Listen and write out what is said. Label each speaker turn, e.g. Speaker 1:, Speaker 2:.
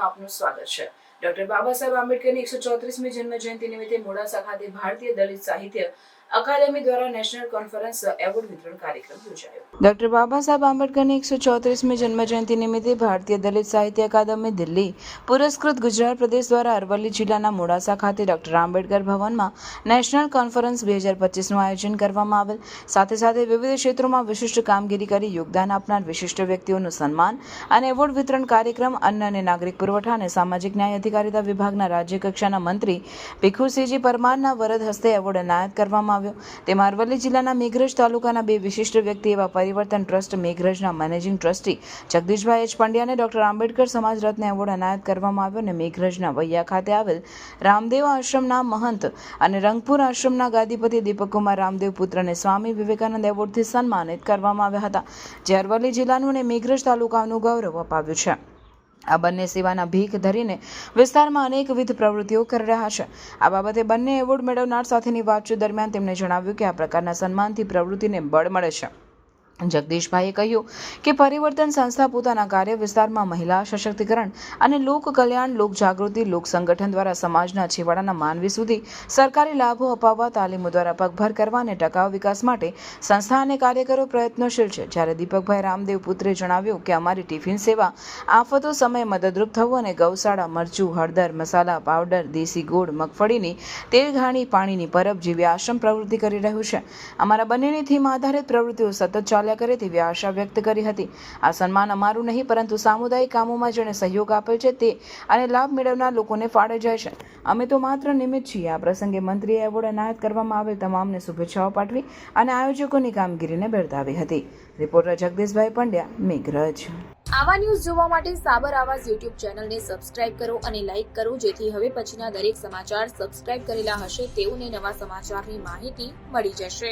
Speaker 1: આપનું સ્વાગત છે. ડોક્ટર બાબા સાહેબ આંબેડકરની એકસો ચોત્રીસમી જન્મ જયંતિ નિમિત્તે મોડાસા ખાતે ભારતીય દલિત સાહિત્ય અકાદમી દ્વારા નેશનલ કોન્ફરન્સ એવોર્ડ વિતરણ કાર્યક્રમ યોજાયો. ડોક્ટર બાબા સાહેબ આંબેડકરની એકસો ચોત્રીસમી જન્મ જયંતિ નિમિત્તે ભારતીય દલિત સાહિત્ય અકાદમી દિલ્હી, પુરસ્કૃત ગુજરાત પ્રદેશ દ્વારા અરવલ્લી જિલ્લાના મોડાસા ખાતે ડોક્ટર આંબેડકર ભવનમાં નેશનલ કોન્ફરન્સ બે હજાર પચીસનું આયોજન કરવામાં આવેલ. સાથે સાથે વિવિધ ક્ષેત્રોમાં વિશિષ્ટ કામગીરી કરી યોગદાન આપનાર વિશિષ્ટ વ્યક્તિઓનું સન્માન અને એવોર્ડ વિતરણ કાર્યક્રમ અન્ન અને નાગરિક પુરવઠા અને સામાજિક ન્યાય અધિકારીતા વિભાગના રાજ્ય કક્ષાના મંત્રી ભીખુસિંહજી પરમારના વરદ હસ્તે એવોર્ડ એનાયત કરવામાં આવ્યો. તેમાં અરવલ્લી જિલ્લાના મેઘરજ તાલુકાના બે વિશિષ્ટ વ્યક્તિ એવા પરિવર્તન ટ્રસ્ટ મેઘરજના મેનેજિંગ ટ્રસ્ટી જગદીશભાઈ એચ પંડ્યાને ડોક્ટર આંબેડકર સમાજ રત્ન એવોર્ડ એનાયત કરવામાં આવ્યો અને મેઘરજના વૈયા ખાતે આવેલ રામદેવ આશ્રમના મહંત અને રંગપુર આશ્રમના ગાદીપતિ દીપકકુમાર રામદેવ પુત્રને સ્વામી વિવેકાનંદ એવોર્ડથી સન્માનિત કરવામાં આવ્યા હતા. જે અરવલ્લી જિલ્લાનું અને મેઘરજ તાલુકાનું ગૌરવ અપાવ્યું છે. આ બંને સેવાના ભીખ ધરીને વિસ્તારમાં અનેકવિધ પ્રવૃત્તિઓ કરી રહ્યા છે. આ બાબતે બંને એવોર્ડ મેળવનાર સાથેની વાતચીત દરમિયાન તેમણે જણાવ્યું કે આ પ્રકારના સન્માનથી પ્રવૃત્તિને બળ મળે છે. જગદીશભાઈએ કહ્યું કે પરિવર્તન સંસ્થા પોતાના કાર્ય વિસ્તારમાં મહિલા સશક્તિકરણ અને લોક કલ્યાણ, લોક જાગૃતિ, લોક સંગઠન દ્વારા સમાજના છેવાડાના માનવી સુધી સરકારી લાભો અપાવવા, તાલીમો દ્વારા પગભર કરવા અને ટકાઉ વિકાસ માટે સંસ્થા અને કાર્યકરો પ્રયત્નશીલ છે. જ્યારે દીપકભાઈ રામદેવ પુત્રે જણાવ્યું કે અમારી ટિફિન સેવા આફતો સમયે મદદરૂપ થવું અને ગૌશાળા, મરચું, હળદર, મસાલા, પાવડર, દેશી ગોળ, મગફળીની તેલ, ઘાણી, પાણીની પરબ જેવી આશ્રમ પ્રવૃત્તિ કરી રહ્યું છે. અમારા બંનેની થીમ આધારિત પ્રવૃત્તિઓ સતત ચાલ્યા કરે તેવી આશા વ્યક્ત કરી હતી. આ સન્માન અમારું નહીં, પરંતુ સામુદાયિક કામોમાં જેણે સહયોગ આપે છે તે અને લાભ મેળવનાર લોકોને ફાળે જાય છે. અમે તો માત્ર નિમિત્ત છીએ. આ પ્રસંગે મંત્રીએ એવોર્ડ એનાયત કરવામાં આવેલ તમામને શુભેચ્છાઓ પાઠવી અને આયોજકોની કામગીરીને બિરદાવી હતી. રિપોર્ટર જગદીશભાઈ પંડ્યા, મેઘરજ.
Speaker 2: આવા ન્યૂઝ જોવા માટે સાબર આવાજ યુટ્યુબ ચેનલને સબસ્ક્રાઇબ કરો અને લાઇક કરો, જેથી હવે પછીના દરેક સમાચાર સબસ્ક્રાઇબ કરેલા હશે તેઓને નવા સમાચારની માહિતી મળી જશે.